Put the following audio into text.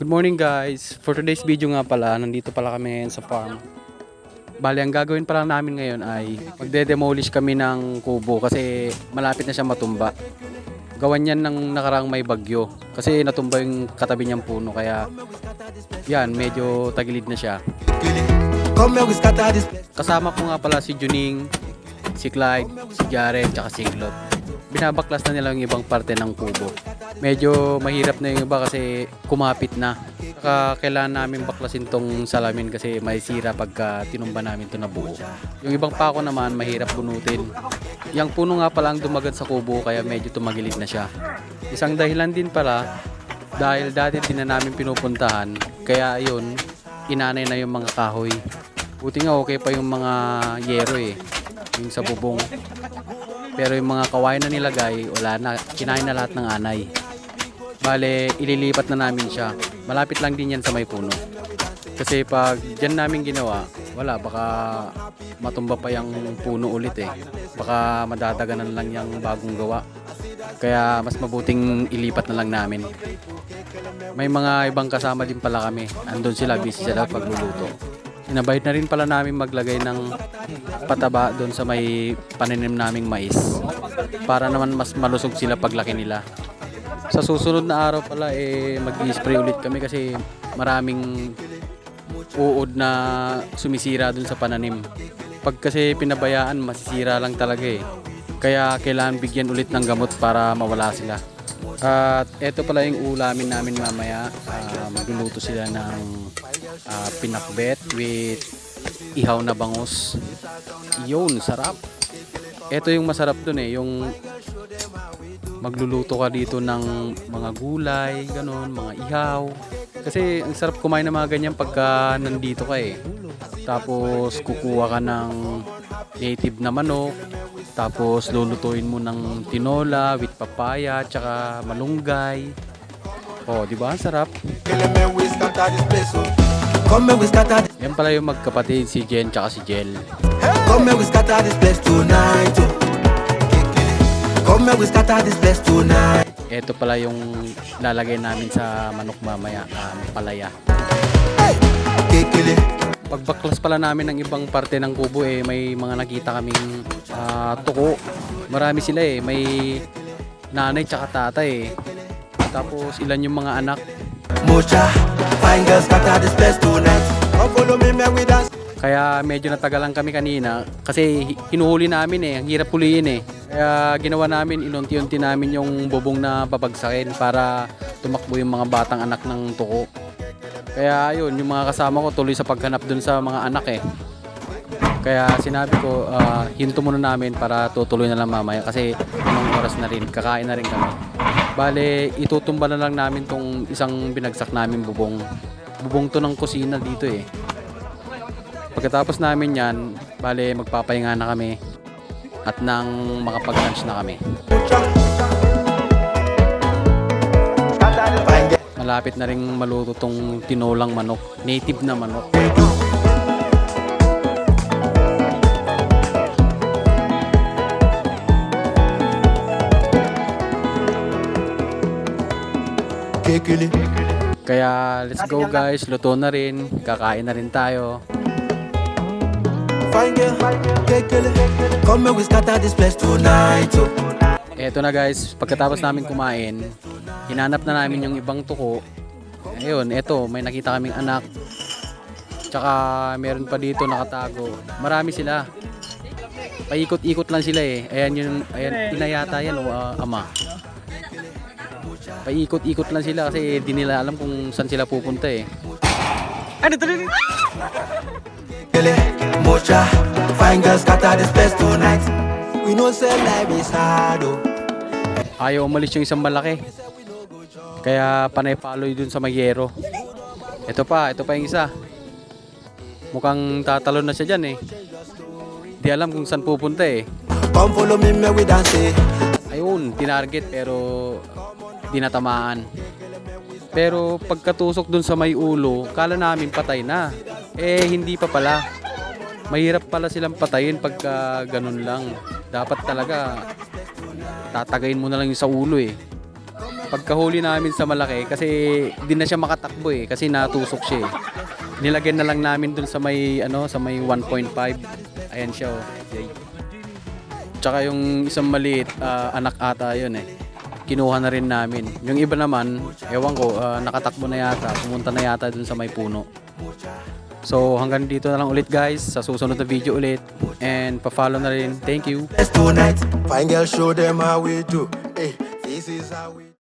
Good morning guys. For today's video nga pala, nandito pala kami sa farm. Bali, ang gagawin pala namin ngayon ay magde-demolish kami ng kubo kasi malapit na siya matumba. Gawan yan ng nakarang may bagyo kasi natumba yung katabi niyang puno kaya yan, medyo tagilid na siya. Kasama ko nga pala si Juning, si Clyde, si Jared, tsaka si Glot. Binabaklas na nila yung ibang parte ng kubo. Medyo mahirap na yung iba kasi kumapit na. Saka kailangan namin baklasin tong salamin kasi may sira pagka tinumba namin to na buo. Yung ibang pako naman mahirap bunutin. Yung puno nga pala ang dumagad sa kubo kaya medyo tumagilid na siya. Isang dahilan din pala dahil dati din na namin pinupuntahan kaya yun inanay na yung mga kahoy. Buti nga okay pa yung mga yero eh. Yung sa bubong. Pero yung mga kawain na nilagay, wala na. Kinain na lahat ng anay. Bale, ililipat na namin siya. Malapit lang din yan sa may puno. Kasi pag dyan namin ginawa, wala, baka matumba pa yung puno ulit eh. Baka madadaganan lang yung bagong gawa. Kaya mas mabuting ilipat na lang namin. May mga ibang kasama din pala kami. Andun sila, busy sila pagluluto. Inabait na rin pala namin maglagay ng pataba doon sa may paninim naming mais. Para naman mas malusog sila paglaki nila. Sa susunod na araw pala eh mag-spray ulit kami kasi maraming uod na sumisira dun sa pananim. Pag kasi pinabayaan, masisira lang talaga eh. Kaya kailangan bigyan ulit ng gamot para mawala sila. At eto pala yung ulamin namin mamaya. Ah, magluluto sila ng ah, pinakbet with ihaw na bangus. Yun, sarap. Ito yung masarap dun eh, yung magluluto ka dito ng mga gulay, ganun, mga ihaw. Kasi ang sarap kumain ng mga ganyan pagka nandito ka eh. Tapos kukuha ka ng native na manok, tapos lulutuin mo ng tinola with papaya, tsaka malunggay. Oh, di ba? Sarap. Yan pala yung magkapatid, si Jen tsaka si Jel. Come. Come here, we scatter this place tonight. Ito pala yung lalagay namin sa manok mamaya, um, palaya. Kikili. Pagbaklas pala namin ng ibang parte ng kubo eh, may mga nakita kaming ah, tuko. Marami sila eh, may nanay tsaka tatay eh. Tapos ilan yung mga anak. Mucha. Fine girls scatter this place tonight. Come follow me, man, we dance. Kaya medyo natagalan kami kanina kasi hi- hinuhuli namin eh, ang hirap huliin eh. Kaya ginawa namin, inunti-unti namin yung bubong na babagsakin para tumakbo yung mga batang anak ng tuko. Kaya ayun, yung mga kasama ko tuloy sa paghanap dun sa mga anak eh. Kaya sinabi ko, ah, hinto muna namin para tutuloy na lang mamaya kasi anong oras na rin, kakain na rin kami. Bale, itutumba na lang namin tong isang binagsak namin bubong. Bubong to ng kusina dito eh. Pagkatapos namin yan, bale magpapahinga na kami at nang makapag-lunch na kami. Malapit na rin maluto tong tinolang manok, native na manok. Kaya let's go guys, luto na rin, kakain na rin tayo. Fine girl. Kikili. Come here, we scatter this place tonight. Oh. Eto na guys, pagkatapos namin kumain, hinanap na namin yung ibang tuko. Ayun, eto, may nakita kaming anak. Tsaka meron pa dito nakatago. Marami sila. Paikot-ikot lang sila eh. Ayan yun, ayan, inayata yan o ah, ama. Paikot-ikot lang sila kasi di nila alam kung saan sila pupunta eh. Ano to Mucha. Fine girls scatter this place tonight. We know say life is hard. Oh. Ayaw umalis yung isang malaki. Kaya panay paloy dun sa mayero. Ito pa, ito pa yung isa. Mukhang tatalon na siya dyan eh. Di alam kung saan pupunta eh. Come follow me, man, we dance. eh. Ayun, tinarget pero di natamaan. Pero pagkatusok dun sa may ulo, kala namin patay na. Eh, hindi pa pala. Mahirap pala silang patayin pagka ganun lang. Dapat talaga tatagayin mo na lang yung sa ulo eh. Pagkahuli namin sa malaki, kasi di na siya makatakbo eh, kasi natusok siya eh. Nilagyan na lang namin dun sa may, ano, sa may 1.5. Ayan siya oh. Tsaka yung isang maliit, ah, anak ata yun eh. Kinuha na rin namin. Yung iba naman, ewan ko, ah, nakatakbo na yata, pumunta na yata dun sa may puno. So hanggang dito na lang ulit guys, sa susunod na video ulit. And pa-follow na rin. Thank you. Best tonight. Fine girl, show them how we do.